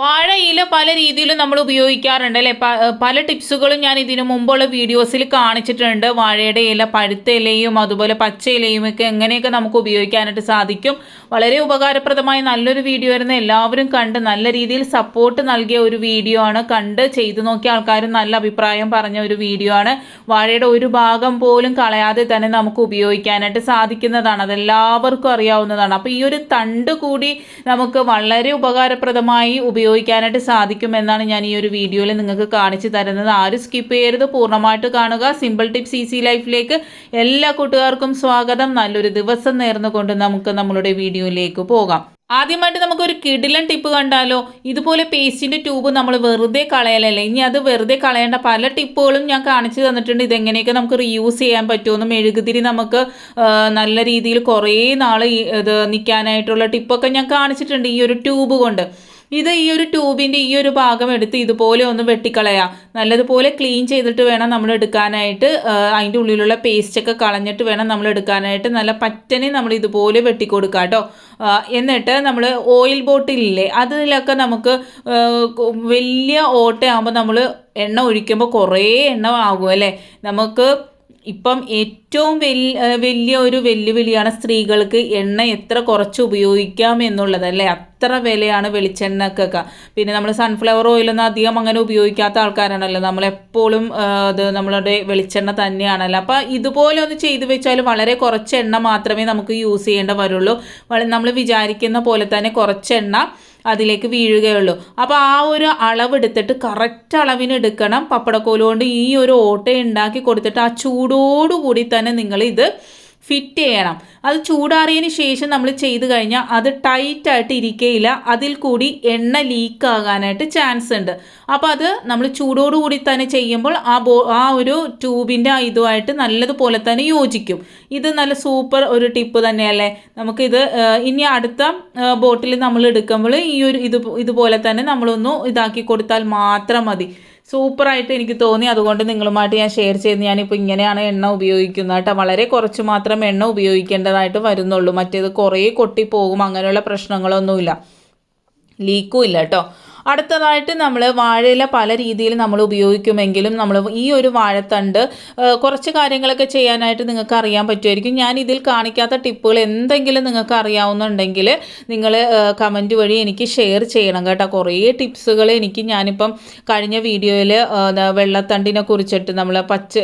വാഴയില പല രീതിയിലും നമ്മൾ ഉപയോഗിക്കാറുണ്ട് അല്ലേ? പല ടിപ്സുകളും ഞാൻ ഇതിനു മുമ്പുള്ള വീഡിയോസിൽ കാണിച്ചിട്ടുണ്ട്. വാഴയുടെ ഇല പഴുത്ത ഇലയും അതുപോലെ പച്ച ഇലയും ഒക്കെ എങ്ങനെയൊക്കെ നമുക്ക് ഉപയോഗിക്കാനായിട്ട് സാധിക്കും. വളരെ ഉപകാരപ്രദമായ നല്ലൊരു വീഡിയോ ആയിരുന്നു. എല്ലാവരും കണ്ട് നല്ല രീതിയിൽ സപ്പോർട്ട് നൽകിയ ഒരു വീഡിയോ ആണ്. കണ്ട് ചെയ്തു നോക്കിയ ആൾക്കാരും നല്ല അഭിപ്രായം പറഞ്ഞ ഒരു വീഡിയോ ആണ്. വാഴയുടെ ഒരു ഭാഗം പോലും കളയാതെ തന്നെ നമുക്ക് ഉപയോഗിക്കാനായിട്ട് സാധിക്കുന്നതാണ്. അതെല്ലാവർക്കും അറിയാവുന്നതാണ്. അപ്പോൾ ഈ ഒരു തണ്ട് കൂടി നമുക്ക് വളരെ ഉപകാരപ്രദമായി ഉപയോഗിക്കാനായിട്ട് സാധിക്കുമെന്നാണ് ഞാൻ ഈ ഒരു വീഡിയോയിൽ നിങ്ങൾക്ക് കാണിച്ചു തരുന്നത്. ആരും സ്കിപ്പ് ചെയ്യരുത്. പൂർണമായിട്ട് കാണുക. സിമ്പിൾ ടിപ്സ് ഈസി ലൈഫിലേക്ക് എല്ലാ കൂട്ടുകാർക്കും സ്വാഗതം. നല്ലൊരു ദിവസം നേർന്നുകൊണ്ട് നമുക്ക് നമ്മളുടെ വീഡിയോയിലേക്ക് പോകാം. ആദ്യമായിട്ട് നമുക്കൊരു കിടിലൻ ടിപ്പ് കണ്ടാലോ? ഇതുപോലെ പേസ്റ്റിന്റെ ട്യൂബ് നമ്മൾ വെറുതെ കളയലല്ലേ? ഇനി അത് വെറുതെ കളയേണ്ട പല ടിപ്പുകളും ഞാൻ കാണിച്ചു തന്നിട്ടുണ്ട്. ഇതെങ്ങനെയൊക്കെ നമുക്ക് റീയൂസ് ചെയ്യാൻ പറ്റുമെന്ന് മെഴുകുതിരി നമുക്ക് നല്ല രീതിയിൽ കുറേ നാൾ ഇത് നിൽക്കാനായിട്ടുള്ള ടിപ്പൊക്കെ ഞാൻ കാണിച്ചിട്ടുണ്ട് ഈ ഒരു ട്യൂബ് കൊണ്ട്. ഇത് ഈ ഒരു ട്യൂബിന്റെ ഈ ഒരു ഭാഗം എടുത്ത് ഇതുപോലെ ഒന്ന് വെട്ടിക്കളയാം. നല്ലതുപോലെ ക്ലീൻ ചെയ്തിട്ട് വേണം നമ്മൾ എടുക്കാനായിട്ട്. അതിന്റെ ഉള്ളിലുള്ള പേസ്റ്റൊക്കെ കളഞ്ഞിട്ട് വേണം നമ്മൾ എടുക്കാനായിട്ട്. നല്ല പറ്റനെ നമ്മൾ ഇതുപോലെ വെട്ടിക്കൊടുക്കുക കേട്ടോ എന്നിട്ട് നമ്മൾ ഓയിൽ ബോട്ടിലില്ലേ അതിലൊക്കെ നമുക്ക് വലിയ ഓട്ടയാകുമ്പോൾ നമ്മൾ എണ്ണ ഒഴിക്കുമ്പോൾ കുറേ എണ്ണ ആകും അല്ലേ? നമുക്ക് ഇപ്പം ഏറ്റവും വലിയ ഒരു വെല്ലുവിളിയാണ് സ്ത്രീകൾക്ക് എണ്ണ എത്ര കുറച്ച് ഉപയോഗിക്കാം എന്നുള്ളത് അല്ലേ? അത്ര വിലയാണ് വെളിച്ചെണ്ണക്കൊക്കെ. പിന്നെ നമ്മൾ സൺഫ്ലവർ ഓയിലൊന്നും അധികം അങ്ങനെ ഉപയോഗിക്കാത്ത ആൾക്കാരാണല്ലോ. നമ്മളെപ്പോഴും എപ്പോഴും അത് നമ്മളുടെ വെളിച്ചെണ്ണ തന്നെയാണല്ലോ. അപ്പോൾ ഇതുപോലെ ഒന്ന് ചെയ്തു വെച്ചാൽ വളരെ കുറച്ച് എണ്ണ മാത്രമേ നമുക്ക് യൂസ് ചെയ്യേണ്ട വരുള്ളൂ. നമ്മൾ വിചാരിക്കുന്ന പോലെ തന്നെ കുറച്ച് എണ്ണ അതിലേക്ക് വീഴുകയുള്ളൂ. അപ്പോൾ ആ ഒരു അളവെടുത്തിട്ട് കറക്റ്റ് അളവിന് എടുക്കണം. പപ്പടക്കോൽ കൊണ്ട് ഈ ഒരു ഓട്ട ഉണ്ടാക്കി കൊടുത്തിട്ട് ആ ചൂടോടുകൂടി തന്നെ നിങ്ങൾ ഇത് ഫിറ്റ് ചെയ്യണം. അത് ചൂടാറിയതിന് ശേഷം നമ്മൾ ചെയ്ത് കഴിഞ്ഞാൽ അത് ടൈറ്റായിട്ട് ഇരിക്കുകയില്ല അതിൽ കൂടി എണ്ണ ലീക്ക് ആകാനായിട്ട് ചാൻസ് ഉണ്ട്. അപ്പോൾ അത് നമ്മൾ ചൂടോടുകൂടി തന്നെ ചെയ്യുമ്പോൾ ആ ബോ ആ ഒരു ട്യൂബിന്റെ ഇതുമായിട്ട് നല്ലതുപോലെ തന്നെ യോജിക്കും. ഇത് നല്ല സൂപ്പർ ഒരു ടിപ്പ് തന്നെയല്ലേ? നമുക്കിത് ഇനി അടുത്ത ബോട്ടിൽ നമ്മൾ എടുക്കുമ്പോൾ ഈ ഒരു ഇത് ഇതുപോലെ തന്നെ നമ്മളൊന്ന് ഇതാക്കി കൊടുത്താൽ മാത്രം മതി. സൂപ്പറായിട്ട് എനിക്ക് തോന്നി. അതുകൊണ്ട് നിങ്ങളുമായിട്ട് ഞാൻ ഷെയർ ചെയ്ത് ഞാനിപ്പോൾ ഇങ്ങനെയാണ് എണ്ണ ഉപയോഗിക്കുന്നത് കേട്ടോ. വളരെ കുറച്ച് മാത്രം എണ്ണ ഉപയോഗിക്കേണ്ടതായിട്ട് വരുന്നുള്ളൂ. മറ്റേത് കുറേ കൊട്ടിപ്പോകും. അങ്ങനെയുള്ള പ്രശ്നങ്ങളൊന്നുമില്ല. ലീക്കും ഇല്ല കേട്ടോ. അടുത്തതായിട്ട് നമ്മൾ വാഴയില പല രീതിയിൽ നമ്മൾ ഉപയോഗിക്കുമെങ്കിലും നമ്മൾ ഈ ഒരു വാഴത്തണ്ട് കുറച്ച് കാര്യങ്ങളൊക്കെ ചെയ്യാനായിട്ട് നിങ്ങൾക്ക് അറിയാൻ പറ്റുമായിരിക്കും. ഞാൻ ഇതിൽ കാണിക്കാത്ത ടിപ്പുകൾ എന്തെങ്കിലും നിങ്ങൾക്ക് അറിയാവുന്നുണ്ടെങ്കിൽ നിങ്ങൾ കമന്റ് വഴി എനിക്ക് ഷെയർ ചെയ്യണം കേട്ടോ. കുറേ ടിപ്സുകൾ എനിക്ക് ഞാനിപ്പം കഴിഞ്ഞ വീഡിയോയിൽ വെള്ളത്തണ്ടിനെ കുറിച്ചിട്ട് നമ്മൾ പച്ച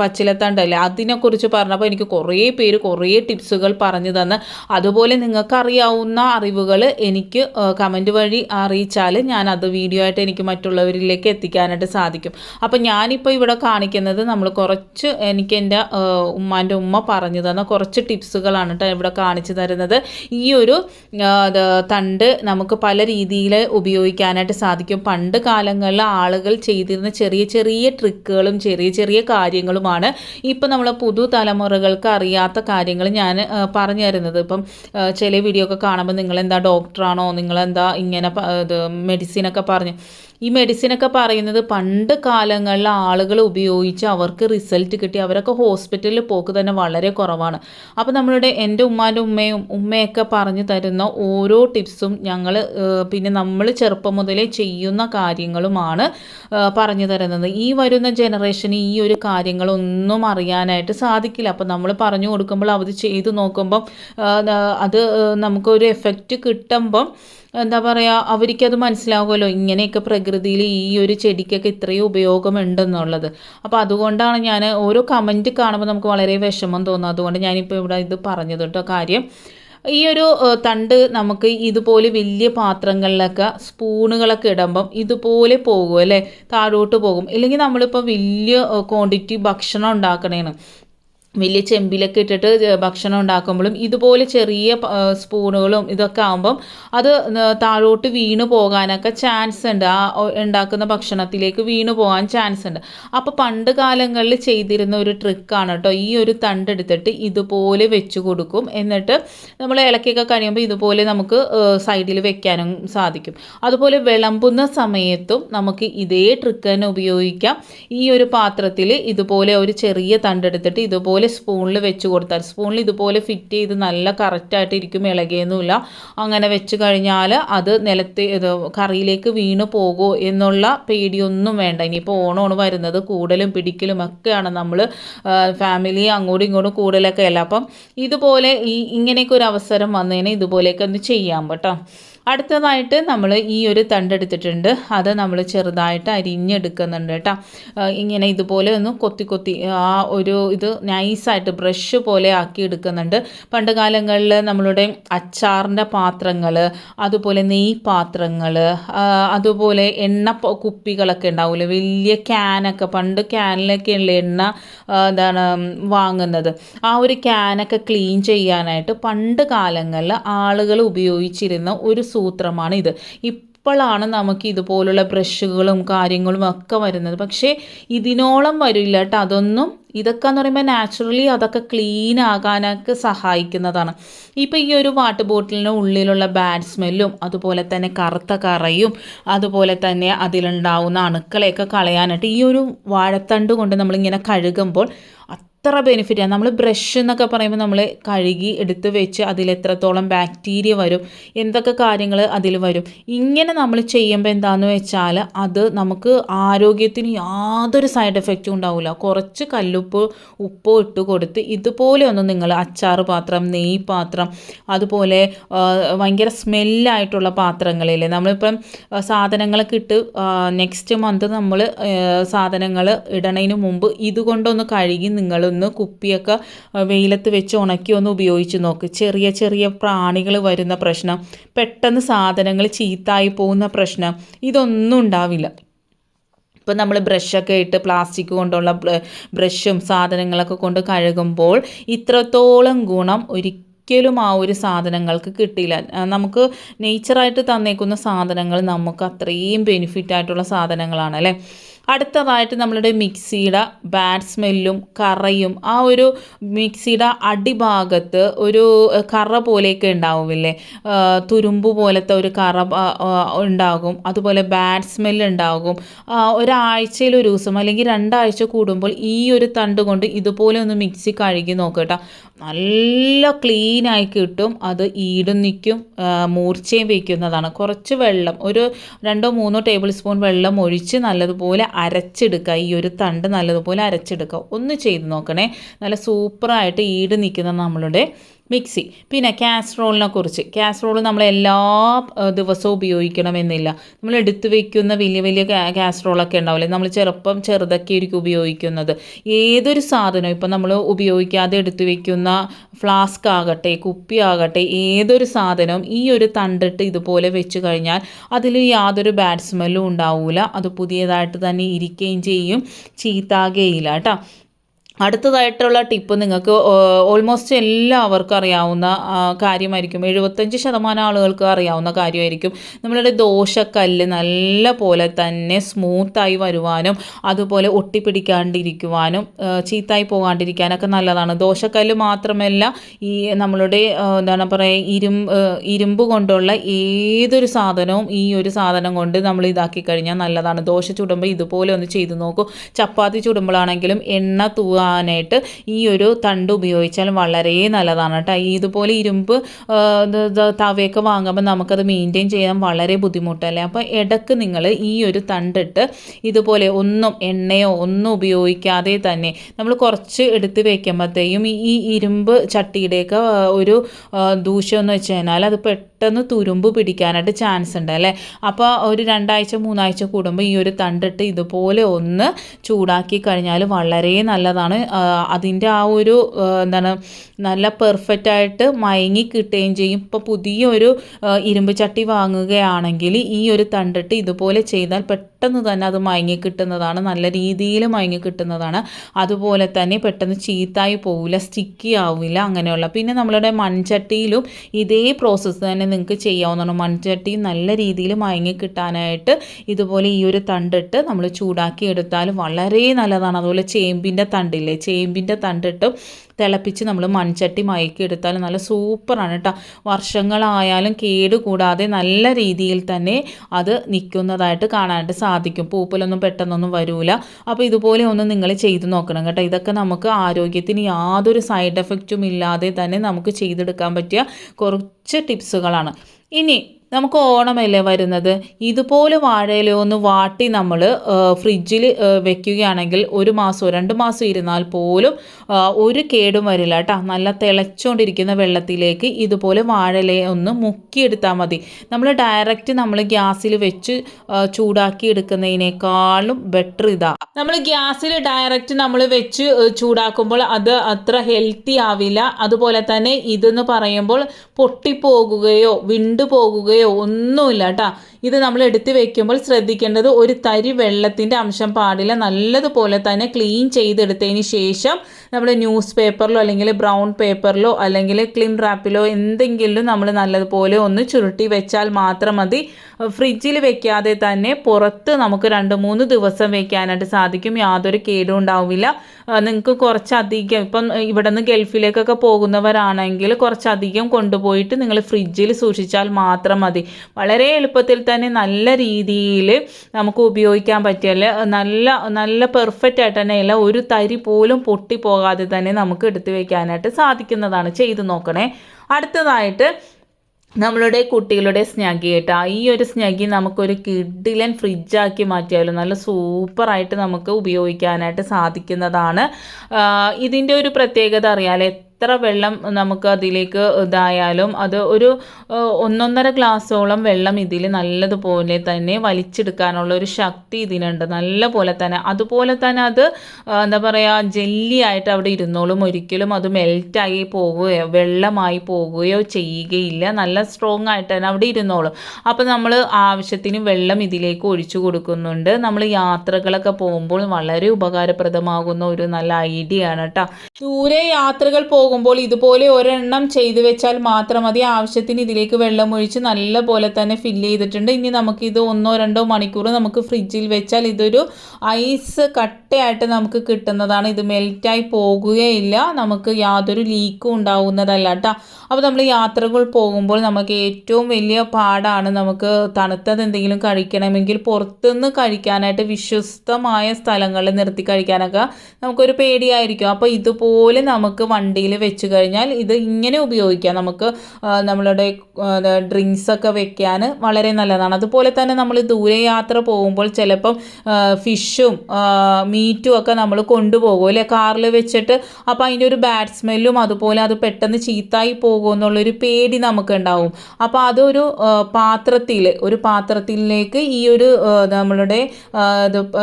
പച്ചിലത്തണ്ടല്ലേ അതിനെക്കുറിച്ച് പറഞ്ഞപ്പോൾ എനിക്ക് കുറേ പേര് കുറേ ടിപ്സുകൾ പറഞ്ഞു തന്ന്. അതുപോലെ നിങ്ങൾക്ക് അറിയാവുന്ന അറിവുകൾ എനിക്ക് കമന്റ് വഴി അറിയിച്ചാൽ ഞാൻ അത് വീഡിയോ ആയിട്ട് എനിക്ക് മറ്റുള്ളവരിലേക്ക് എത്തിക്കാനായിട്ട് സാധിക്കും. അപ്പോൾ ഞാനിപ്പോൾ ഇവിടെ കാണിക്കുന്നത് നമ്മൾ കുറച്ച് എനിക്ക് എന്റെ ഉമ്മാന്റെ ഉമ്മ പറഞ്ഞു തന്ന കുറച്ച് ടിപ്സുകളാണ് കേട്ടോ ഇവിടെ കാണിച്ചു തരുന്നത്. ഈ ഒരു തണ്ട് നമുക്ക് പല രീതിയിൽ ഉപയോഗിക്കാനായിട്ട് സാധിക്കും. പണ്ട് കാലങ്ങളിൽ ആളുകൾ ചെയ്തിരുന്ന ചെറിയ ചെറിയ ട്രിക്കുകളും ചെറിയ ചെറിയ കാര്യങ്ങളുമാണ്. ഇപ്പം നമ്മൾ പുതുതലമുറകൾക്ക് അറിയാത്ത കാര്യങ്ങൾ ഞാൻ പറഞ്ഞു തരുന്നത്. ഇപ്പം ചില വീഡിയോ ഒക്കെ കാണുമ്പോൾ നിങ്ങളെന്താ ഡോക്ടറാണോ നിങ്ങളെന്താ ഇങ്ങനെ ഇത് ഇത് മെഡിസിനൊക്കെ പറഞ്ഞ്. ഈ മെഡിസിനൊക്കെ പറയുന്നത് പണ്ട് കാലങ്ങളിൽ ആളുകൾ ഉപയോഗിച്ച് അവർക്ക് റിസൾട്ട് കിട്ടി. അവരൊക്കെ ഹോസ്പിറ്റലിൽ പോക്ക് തന്നെ വളരെ കുറവാണ്. അപ്പോൾ നമ്മളുടെ എന്റെ ഉമ്മാന്റെ ഉമ്മയും ഉമ്മയൊക്കെ പറഞ്ഞു തരുന്ന ഓരോ ടിപ്സും ഞങ്ങൾ പിന്നെ നമ്മൾ ചെറുപ്പം മുതലേ ചെയ്യുന്ന കാര്യങ്ങളുമാണ് പറഞ്ഞു തരുന്നത്. ഈ വരുന്ന ജനറേഷന് ഈ ഒരു കാര്യങ്ങളൊന്നും അറിയാനായിട്ട് സാധിക്കില്ല. അപ്പോൾ നമ്മൾ പറഞ്ഞു കൊടുക്കുമ്പോൾ അവർ ചെയ്തു നോക്കുമ്പം അത് നമുക്കൊരു എഫക്റ്റ് കിട്ടുമ്പം എന്താ പറയുക അവർക്കത് മനസ്സിലാവുമല്ലോ ഇങ്ങനെയൊക്കെ പ്രകൃതിയിൽ ഈ ഒരു ചെടിക്കൊക്കെ ഇത്രയും ഉപയോഗമുണ്ടെന്നുള്ളത്. അപ്പോൾ അതുകൊണ്ടാണ് ഞാൻ ഓരോ കമന്റ് കാണുമ്പോൾ നമുക്ക് വളരെ വിഷമം തോന്നുന്നത് അതുകൊണ്ട് ഞാനിപ്പോൾ ഇവിടെ ഇത് പറഞ്ഞത് കേട്ടോ. കാര്യം ഈ ഒരു തണ്ട് നമുക്ക് ഇതുപോലെ വലിയ പാത്രങ്ങളിലൊക്കെ സ്പൂണുകളൊക്കെ ഇടുമ്പം ഇതുപോലെ പോകും അല്ലേ? താഴോട്ട് പോകും. ഇല്ലെങ്കിൽ നമ്മളിപ്പോൾ വലിയ ക്വാണ്ടിറ്റി ഭക്ഷണം ഉണ്ടാക്കണേണ് വലിയ ചെമ്പിലൊക്കെ ഇട്ടിട്ട് ഭക്ഷണം ഉണ്ടാക്കുമ്പോഴും ഇതുപോലെ ചെറിയ സ്പൂണുകളും ഇതൊക്കെ ആകുമ്പം അത് താഴോട്ട് വീണു പോകാനൊക്കെ ചാൻസ് ഉണ്ട്. ആ ഉണ്ടാക്കുന്ന ഭക്ഷണത്തിലേക്ക് വീണു പോകാൻ ചാൻസ് ഉണ്ട്. അപ്പോൾ പണ്ട് കാലങ്ങളിൽ ചെയ്തിരുന്ന ഒരു ട്രിക്കാണ് കേട്ടോ ഈ ഒരു തണ്ടെടുത്തിട്ട് ഇതുപോലെ വെച്ച് കൊടുക്കും. എന്നിട്ട് നമ്മൾ ഇളക്കിയൊക്കെ കഴിയുമ്പോൾ ഇതുപോലെ നമുക്ക് സൈഡിൽ വെക്കാനും സാധിക്കും. അതുപോലെ വിളമ്പുന്ന സമയത്തും നമുക്ക് ഇതേ ട്രിക്ക് തന്നെ ഉപയോഗിക്കാം. ഈ ഒരു പാത്രത്തിൽ ഇതുപോലെ ഒരു ചെറിയ തണ്ടെടുത്തിട്ട് ഇതുപോലെ ഇതുപോലെ സ്പൂണിൽ വെച്ച് കൊടുത്താൽ സ്പൂണിൽ ഇതുപോലെ ഫിറ്റ് ചെയ്ത് നല്ല കറക്റ്റായിട്ട് ഇരിക്കും ഇളകിയൊന്നുമില്ല. അങ്ങനെ വെച്ച് കഴിഞ്ഞാൽ അത് നിലത്തെ കറിയിലേക്ക് വീണ് പോകുമോ എന്നുള്ള പേടിയൊന്നും വേണ്ട. ഇനിയിപ്പോൾ ഓണമാണ് വരുന്നത് കൂടലും പിടിക്കലും ഒക്കെയാണ് നമ്മൾ ഫാമിലി അങ്ങോട്ടും ഇങ്ങോട്ടും കൂടലൊക്കെ അല്ല. അപ്പം ഇതുപോലെ ഈ ഇങ്ങനെയൊക്കെ ഒരു അവസരം വന്നതിന് ഇതുപോലെയൊക്കെ ഒന്ന് ചെയ്യാം കേട്ടോ. അടുത്തതായിട്ട് നമ്മൾ ഈ ഒരു തണ്ടെടുത്തിട്ടുണ്ട് അത് നമ്മൾ ചെറുതായിട്ട് അരിഞ്ഞെടുക്കുന്നുണ്ട് കേട്ടോ. ഇങ്ങനെ ഇതുപോലെ ഒന്ന് കൊത്തി കൊത്തി ആ ഒരു ഇത് നൈസായിട്ട് ബ്രഷ് പോലെ ആക്കി എടുക്കുന്നുണ്ട്. പണ്ട് കാലങ്ങളിൽ നമ്മളുടെ അച്ചാറിന്റെ പാത്രങ്ങൾ അതുപോലെ നെയ് പാത്രങ്ങൾ അതുപോലെ എണ്ണ കുപ്പികളൊക്കെ ഉണ്ടാവില്ലേ വലിയ ക്യാനൊക്കെ പണ്ട് ക്യാനിലൊക്കെയുള്ള എണ്ണ എന്താണ് വാങ്ങുന്നത്. ആ ഒരു ക്യാനൊക്കെ ക്ലീൻ ചെയ്യാനായിട്ട് പണ്ട് കാലങ്ങളിൽ ആളുകൾ ഉപയോഗിച്ചിരുന്ന ഒരു സൂത്രമാണ് ഇത് ഇപ്പോഴാണ് നമുക്ക് ഇതുപോലുള്ള ബ്രഷുകളും കാര്യങ്ങളും ഒക്കെ വരുന്നത്. പക്ഷേ ഇതിനോളം വരില്ല കേട്ടോ. അതൊന്നും ഇതൊക്കെ എന്ന് പറയുമ്പോൾ നാച്ചുറലി അതൊക്കെ ക്ലീൻ ആകാനൊക്കെ സഹായിക്കുന്നതാണ്. ഇപ്പോൾ ഈ ഒരു വാട്ടർ ബോട്ടിലിന് ഉള്ളിലുള്ള ബാഡ് സ്മെല്ലും അതുപോലെ തന്നെ കറുത്ത കറയും അതുപോലെ തന്നെ അതിലുണ്ടാവുന്ന അണുക്കളെയൊക്കെ കളയാനായിട്ട് ഈ ഒരു വാഴത്തണ്ട് കൊണ്ട് നമ്മളിങ്ങനെ കഴുകുമ്പോൾ എത്ര ആണ് നമ്മൾ ബ്രഷ് എന്നൊക്കെ പറയുമ്പോൾ നമ്മൾ കഴുകി എടുത്ത് വെച്ച് അതിൽ എത്രത്തോളം ബാക്ടീരിയ വരും എന്തൊക്കെ കാര്യങ്ങൾ അതിൽ വരും. ഇങ്ങനെ നമ്മൾ ചെയ്യുമ്പോൾ എന്താണെന്ന് വെച്ചാൽ അത് നമുക്ക് ആരോഗ്യത്തിന് യാതൊരു സൈഡ് എഫക്റ്റും ഉണ്ടാവില്ല കുറച്ച് കല്ലുപ്പ് ഉപ്പ് ഇട്ട് കൊടുത്ത് ഇതുപോലെ ഒന്ന് നിങ്ങൾ അച്ചാർ പാത്രം നെയ് പാത്രം അതുപോലെ ഭയങ്കര സ്മെല്ലായിട്ടുള്ള പാത്രങ്ങളില്ലേ നമ്മളിപ്പം സാധനങ്ങളൊക്കെ ഇട്ട് നെക്സ്റ്റ് മന്ത് നമ്മൾ സാധനങ്ങൾ ഇടണതിന് മുമ്പ് ഇതുകൊണ്ടൊന്ന് കഴുകി നിങ്ങൾ ഒന്ന് കുപ്പിയൊക്കെ വെയിലത്ത് വെച്ച് ഉണക്കി ഒന്ന് ഉപയോഗിച്ച് നോക്ക്. ചെറിയ ചെറിയ പ്രാണികൾ വരുന്ന പ്രശ്നം പെട്ടെന്ന് സാധനങ്ങൾ ചീത്തായി പോകുന്ന പ്രശ്നം ഇതൊന്നും ഉണ്ടാവില്ല. ഇപ്പം നമ്മൾ ബ്രഷൊക്കെ ഇട്ട് പ്ലാസ്റ്റിക് കൊണ്ടുള്ള ബ്രഷും സാധനങ്ങളൊക്കെ കൊണ്ട് കഴുകുമ്പോൾ ഇത്രത്തോളം ഗുണം ഒരിക്കലും ആ ഒരു സാധനങ്ങൾക്ക് കിട്ടിയില്ല. നമുക്ക് നേച്ചറായിട്ട് തന്നേക്കുന്ന സാധനങ്ങൾ നമുക്ക് അത്രയും ബെനിഫിറ്റ് ആയിട്ടുള്ള സാധനങ്ങളാണ് അല്ലേ? അടുത്തതായിട്ട് നമ്മളുടെ മിക്സിയുടെ ബാഡ് സ്മെല്ലും കറയും ആ ഒരു മിക്സിയുടെ അടിഭാഗത്ത് ഒരു കറ പോലെയൊക്കെ ഉണ്ടാവില്ലേ തുരുമ്പ് പോലത്തെ ഒരു കറ ഉണ്ടാകും. അതുപോലെ ബാഡ് സ്മെല്ല് ഉണ്ടാകും. ഒരാഴ്ചയിൽ ഒരു ദിവസം അല്ലെങ്കിൽ രണ്ടാഴ്ച കൂടുമ്പോൾ ഈ ഒരു തണ്ട് കൊണ്ട് ഇതുപോലെ ഒന്ന് മിക്സി കഴുകി നോക്കട്ടോ നല്ല ക്ലീനായി കിട്ടും. അത് ഈടും നിൽക്കും. മൂർച്ചയും വയ്ക്കുന്നതാണ്. കുറച്ച് വെള്ളം ഒരു രണ്ടോ മൂന്നോ ടേബിൾ സ്പൂൺ വെള്ളം ഒഴിച്ച് നല്ലതുപോലെ അരച്ചെടുക്കുക. ഈ ഒരു തണ്ട് നല്ലതുപോലെ അരച്ചെടുക്കുക. ഒന്ന് ചെയ്ത് നോക്കണേ. നല്ല സൂപ്പറായിട്ട് ഈട് നിൽക്കുന്ന നമ്മളുടെ മിക്സി. പിന്നെ കാസ്ട്രോളിനെ കുറിച്ച് കാസ്ട്രോൾ നമ്മൾ എല്ലാ ദിവസവും ഉപയോഗിക്കണമെന്നില്ല. നമ്മൾ എടുത്തു വയ്ക്കുന്ന വലിയ വലിയ കാസ്ട്രോളൊക്കെ ഉണ്ടാവില്ലേ? നമ്മൾ ചെറുപ്പം ചെറുതൊക്കെ ആയിരിക്കും ഉപയോഗിക്കുന്നത്. ഏതൊരു സാധനവും ഇപ്പം നമ്മൾ ഉപയോഗിക്കാതെ എടുത്തു വയ്ക്കുന്ന ഫ്ലാസ്ക് ആകട്ടെ കുപ്പി ആകട്ടെ ഏതൊരു സാധനവും ഈ ഒരു തണ്ടിട്ട് ഇതുപോലെ വെച്ച് കഴിഞ്ഞാൽ അതിൽ യാതൊരു ബാഡ് സ്മെല്ലും ഉണ്ടാവില്ല അത് പുതിയതായിട്ട് തന്നെ ഇരിക്കുകയും ചെയ്യും. ചീത്താകുകയില്ല കേട്ടോ. അടുത്തതായിട്ടുള്ള ടിപ്പ് നിങ്ങൾക്ക് ഓൾമോസ്റ്റ് എല്ലാവർക്കും അറിയാവുന്ന കാര്യമായിരിക്കും. എഴുപത്തഞ്ച് ശതമാനം ആളുകൾക്ക് അറിയാവുന്ന കാര്യമായിരിക്കും. നമ്മളുടെ ദോശക്കല്ല് നല്ല പോലെ തന്നെ സ്മൂത്തായി വരുവാനും അതുപോലെ ഒട്ടിപ്പിടിക്കാണ്ടിരിക്കുവാനും ചീത്തായി പോകാണ്ടിരിക്കാനൊക്കെ നല്ലതാണ്. ദോശക്കല്ല് മാത്രമല്ല ഈ നമ്മളുടെ എന്താണ് പറയുക ഇരുമ്പ് ഇരുമ്പ് കൊണ്ടുള്ള ഏതൊരു സാധനവും ഈ ഒരു സാധനം കൊണ്ട് നമ്മൾ ഇതാക്കി കഴിഞ്ഞാൽ നല്ലതാണ്. ദോശ ചുടുമ്പോൾ ഇതുപോലെ ഒന്ന് ചെയ്തു നോക്കൂ. ചപ്പാത്തി ചുടുമ്പോഴാണെങ്കിലും എണ്ണ തൂവാ പോകാനായിട്ട് ഈ ഒരു തണ്ട് ഉപയോഗിച്ചാൽ വളരെ നല്ലതാണ് കേട്ടോ. ഇതുപോലെ ഇരുമ്പ് തവയൊക്കെ വാങ്ങുമ്പോൾ നമുക്കത് മെയിന്റെയിൻ ചെയ്യാൻ വളരെ ബുദ്ധിമുട്ടല്ലേ? അപ്പോൾ ഇടയ്ക്ക് നിങ്ങൾ ഈ ഒരു തണ്ടിട്ട് ഇതുപോലെ ഒന്നും എണ്ണയോ ഒന്നും ഉപയോഗിക്കാതെ തന്നെ നമ്മൾ കുറച്ച് എടുത്ത് വയ്ക്കുമ്പോഴത്തേക്കും ഈ ഇരുമ്പ് ചട്ടിയുടെയൊക്കെ ഒരു ദൂഷ്യം എന്ന് വെച്ച് കഴിഞ്ഞാൽ അത് പെട്ടെന്ന് തുരുമ്പ് പിടിക്കാനായിട്ട് ചാൻസ് ഉണ്ട് അല്ലേ? അപ്പോൾ ഒരു രണ്ടാഴ്ച മൂന്നാഴ്ച കൂടുമ്പോൾ ഈ ഒരു തണ്ടിട്ട് ഇതുപോലെ ഒന്ന് ചൂടാക്കി കഴിഞ്ഞാൽ വളരെ നല്ലതാണ്. അതിന്റെ ആ ഒരു എന്താണ് നല്ല പെർഫെക്റ്റ് ആയിട്ട് മയങ്ങി കിട്ടുകയും ചെയ്യും. ഇപ്പോൾ പുതിയൊരു ഇരുമ്പ് ചട്ടി വാങ്ങുകയാണെങ്കിൽ ഈ ഒരു തണ്ടിട്ട് ഇതുപോലെ ചെയ്താൽ പെട്ടെന്ന് തന്നെ അത് മയങ്ങി കിട്ടുന്നതാണ് നല്ല രീതിയിൽ മയങ്ങി കിട്ടുന്നതാണ്. അതുപോലെ തന്നെ പെട്ടെന്ന് ചീത്തായി പോവില്ല സ്റ്റിക്കി ആവില്ല അങ്ങനെയുള്ള. പിന്നെ നമ്മളുടെ മൺചട്ടിയിലും ഇതേ പ്രോസസ്സ് തന്നെ നിങ്ങൾക്ക് ചെയ്യാവുന്നതാണ്. മൺചട്ടി നല്ല രീതിയിൽ മയങ്ങി കിട്ടാനായിട്ട് ഇതുപോലെ ഈ ഒരു തണ്ടിട്ട് നമ്മൾ ചൂടാക്കി എടുത്താൽ വളരെ നല്ലതാണ്. അതുപോലെ ചേമ്പിന്റെ തണ്ടില്ലേ ചേമ്പിന്റെ തണ്ടിട്ടും തിളപ്പിച്ച് നമ്മൾ മൺചട്ടി മയക്കി എടുത്താൽ നല്ല സൂപ്പറാണ് കേട്ടോ. വർഷങ്ങളായാലും കേടുകൂടാതെ നല്ല രീതിയിൽ തന്നെ അത് നിൽക്കുന്നതായിട്ട് കാണാനായിട്ട് സാധിക്കും. പൂപ്പലൊന്നും പെട്ടെന്നൊന്നും വരൂല. അപ്പോൾ ഇതുപോലെ ഒന്ന് നിങ്ങൾ ചെയ്തു നോക്കണം കേട്ടോ. ഇതൊക്കെ നമുക്ക് ആരോഗ്യത്തിന് യാതൊരു സൈഡ് എഫക്റ്റും ഇല്ലാതെ തന്നെ നമുക്ക് ചെയ്തെടുക്കാൻ പറ്റിയ കുറച്ച് ടിപ്സുകളാണ്. ഇനി നമുക്ക് ഓണമല്ലേ വരുന്നത്? ഇതുപോലെ വാഴയില ഒന്ന് വാട്ടി നമ്മൾ ഫ്രിഡ്ജിൽ വെക്കുകയാണെങ്കിൽ ഒരു മാസമോ രണ്ട് മാസം ഇരുന്നാൽ പോലും ഒരു കേടും വരില്ല കേട്ടോ നല്ല തിളച്ചുകൊണ്ടിരിക്കുന്ന വെള്ളത്തിലേക്ക് ഇതുപോലെ വാഴയില ഒന്ന് മുക്കിയെടുത്താൽ മതി. നമ്മൾ ഡയറക്റ്റ് നമ്മൾ ഗ്യാസിൽ വെച്ച് ചൂടാക്കി എടുക്കുന്നതിനേക്കാളും ബെറ്റർ ഇതാ. നമ്മൾ ഗ്യാസിൽ ഡയറക്റ്റ് നമ്മൾ വെച്ച് ചൂടാക്കുമ്പോൾ അത് അത്ര ഹെൽത്തി ആവില്ല. അതുപോലെ തന്നെ ഇതെന്ന് പറയുമ്പോൾ പൊട്ടിപ്പോകുകയോ വിണ്ടു പോകുകയോ പോവുകയോ ഒന്നുമില്ല കേട്ടോ. ഇത് നമ്മൾ എടുത്തു വെക്കുമ്പോൾ ശ്രദ്ധിക്കേണ്ടത് ഒരു തരി വെള്ളത്തിന്റെ അംശം പാടില്ല. നല്ലതുപോലെ തന്നെ ക്ലീൻ ചെയ്തെടുത്തതിന് ശേഷം നമ്മൾ ന്യൂസ് പേപ്പറിലോ അല്ലെങ്കിൽ ബ്രൗൺ പേപ്പറിലോ അല്ലെങ്കിൽ ക്ലീൻ റാപ്പിലോ എന്തെങ്കിലും നമ്മൾ നല്ലതുപോലെ ഒന്ന് ചുരുട്ടി വെച്ചാൽ മാത്രം മതി. ഫ്രിഡ്ജിൽ വെക്കാതെ തന്നെ പുറത്ത് നമുക്ക് രണ്ട് മൂന്ന് ദിവസം വെക്കാനായിട്ട് സാധിക്കും. യാതൊരു കേടും ഉണ്ടാവില്ല. നിങ്ങൾക്ക് കുറച്ചധികം ഇപ്പം ഇവിടെ നിന്ന് ഗൾഫിലേക്കൊക്കെ പോകുന്നവരാണെങ്കിൽ കുറച്ചധികം കൊണ്ടുപോയിട്ട് നിങ്ങൾ ഫ്രിഡ്ജിൽ സൂക്ഷിച്ചാൽ മാത്രം മതി. വളരെ എളുപ്പത്തിൽ തന്നെ നല്ല രീതിയിൽ നമുക്ക് ഉപയോഗിക്കാൻ പറ്റിയല്ല നല്ല നല്ല പെർഫെക്റ്റ് ആയിട്ട് തന്നെ അല്ല ഒരു തരി പോലും പൊട്ടി പോകാതെ തന്നെ നമുക്ക് എടുത്തു വയ്ക്കാനായിട്ട് സാധിക്കുന്നതാണ്. ചെയ്തു നോക്കണേ. അടുത്തതായിട്ട് നമ്മളുടെ കുട്ടികളുടെ സ്നഗി കേട്ടോ. ഈ ഒരു സ്നഗി നമുക്കൊരു കിഡിലൻ ഫ്രിഡ്ജാക്കി മാറ്റിയാലും നല്ല സൂപ്പറായിട്ട് നമുക്ക് ഉപയോഗിക്കാനായിട്ട് സാധിക്കുന്നതാണ്. ഇതിന്റെ ഒരു പ്രത്യേകത അറിയാലേ എത്ര വെള്ളം നമുക്ക് അതിലേക്ക് ഇതായാലും അത് ഒരു ഒന്നൊന്നര ഗ്ലാസ്സോളം വെള്ളം ഇതിൽ നല്ലതുപോലെ തന്നെ വലിച്ചെടുക്കാനുള്ള ഒരു ശക്തി ഇതിനുണ്ട്. നല്ല പോലെ തന്നെ അതുപോലെ തന്നെ അത് എന്താ പറയുക ജെല്ലി ആയിട്ട് അവിടെ ഇരുന്നോളും. ഒരിക്കലും അത് മെൽറ്റായി പോവുകയോ വെള്ളമായി പോവുകയോ ചെയ്യുകയില്ല. നല്ല സ്ട്രോങ് ആയിട്ട് തന്നെ അവിടെ ഇരുന്നോളും. അപ്പോൾ നമ്മൾ ആവശ്യത്തിന് വെള്ളം ഇതിലേക്ക് ഒഴിച്ചു കൊടുക്കുന്നുണ്ട്. നമ്മൾ യാത്രകളൊക്കെ പോകുമ്പോൾ വളരെ ഉപകാരപ്രദമാകുന്ന ഒരു നല്ല ഐഡിയ ആണ് കേട്ടോ. ദൂരെ യാത്രകൾ പോകും പോകുമ്പോൾ ഇതുപോലെ ഒരെണ്ണം ചെയ്തു വെച്ചാൽ മാത്രം മതി. ആവശ്യത്തിന് ഇതിലേക്ക് വെള്ളം ഒഴിച്ച് നല്ല പോലെ തന്നെ ഫില്ല് ചെയ്തിട്ടുണ്ട്. ഇനി നമുക്കിത് ഒന്നോ രണ്ടോ മണിക്കൂർ നമുക്ക് ഫ്രിഡ്ജിൽ വെച്ചാൽ ഇതൊരു ഐസ് കട്ടയായിട്ട് നമുക്ക് കിട്ടുന്നതാണ്. ഇത് മെൽറ്റായി പോകുകയില്ല. നമുക്ക് യാതൊരു ലീക്കും ഉണ്ടാവുന്നതല്ല കേട്ടോ അപ്പോൾ നമ്മൾ യാത്രകൾ പോകുമ്പോൾ നമുക്ക് ഏറ്റവും വലിയ പാടാണ് നമുക്ക് തണുത്തത് എന്തെങ്കിലും കഴിക്കണമെങ്കിൽ പുറത്തുനിന്ന് കഴിക്കാനായിട്ട് വിശ്വസ്തമായ സ്ഥലങ്ങളിൽ നിർത്തി കഴിക്കാനൊക്കെ നമുക്കൊരു പേടിയായിരിക്കും. അപ്പോൾ ഇതുപോലെ നമുക്ക് വണ്ടിയിൽ വെച്ച് കഴിഞ്ഞാൽ ഇത് ഇങ്ങനെ ഉപയോഗിക്കാം. നമുക്ക് നമ്മളുടെ ഡ്രിങ്ക്സ് ഒക്കെ വെക്കാൻ വളരെ നല്ലതാണ്. അതുപോലെ തന്നെ നമ്മൾ ദൂരയാത്ര പോകുമ്പോൾ ചിലപ്പം ഫിഷും മീറ്റും ഒക്കെ നമ്മൾ കൊണ്ടുപോകും. അല്ലേ? കാറിൽ വെച്ചിട്ട് അപ്പോൾ അതിന്റെ ഒരു ബാഡ് സ്മെല്ലും അതുപോലെ അത് പെട്ടെന്ന് ചീത്തായി പോകും എന്നുള്ളൊരു പേടി നമുക്ക് ഉണ്ടാവും. അപ്പോൾ അതൊരു പാത്രത്തിൽ ഒരു പാത്രത്തിലേക്ക് ഈ ഒരു നമ്മളുടെ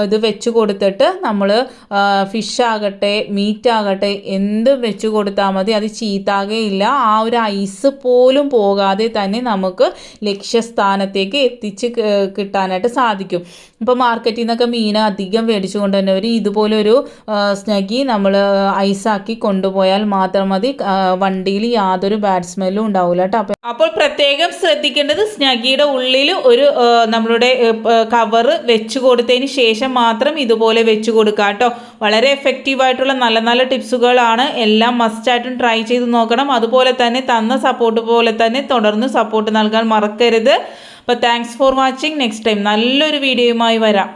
ഇത് വെച്ച് കൊടുത്തിട്ട് നമ്മൾ ഫിഷ് ആകട്ടെ മീറ്റ് ആകട്ടെ എന്ത് വെച്ച് കൊടുത്താൽ കൊടുത്താൽ മതി. അത് ചീത്താകുകയില്ല ആ ഒരു ഐസ് പോലും പോകാതെ തന്നെ നമുക്ക് ലക്ഷ്യസ്ഥാനത്തേക്ക് എത്തിച്ച് കിട്ടാനായിട്ട് സാധിക്കും. ഇപ്പോൾ മാർക്കറ്റിൽ നിന്നൊക്കെ മീൻ അധികം മേടിച്ചു കൊണ്ടുവന്നവർ ഇതുപോലൊരു സ്നഗി നമ്മൾ ഐസാക്കി കൊണ്ടുപോയാൽ മാത്രം മതി. വണ്ടിയിൽ യാതൊരു ബാഡ് സ്മെല്ലും ഉണ്ടാവില്ല കേട്ടോ അപ്പോൾ പ്രത്യേകം ശ്രദ്ധിക്കേണ്ടത് സ്നഗിയുടെ ഉള്ളിൽ ഒരു നമ്മളുടെ കവറ് വെച്ച് കൊടുത്തതിന് ശേഷം മാത്രം ഇതുപോലെ വെച്ച് കൊടുക്കാം കേട്ടോ വളരെ എഫക്റ്റീവായിട്ടുള്ള നല്ല നല്ല ടിപ്സുകളാണ്. എല്ലാം മസ്റ്റായിട്ടും ട്രൈ ചെയ്ത് നോക്കണം. അതുപോലെ തന്നെ തന്ന സപ്പോർട്ട് പോലെ തന്നെ തുടർന്ന് സപ്പോർട്ട് നൽകാൻ മറക്കരുത്. അപ്പോൾ thanks for watching next time നല്ലൊരു വീഡിയോയുമായി വരാം.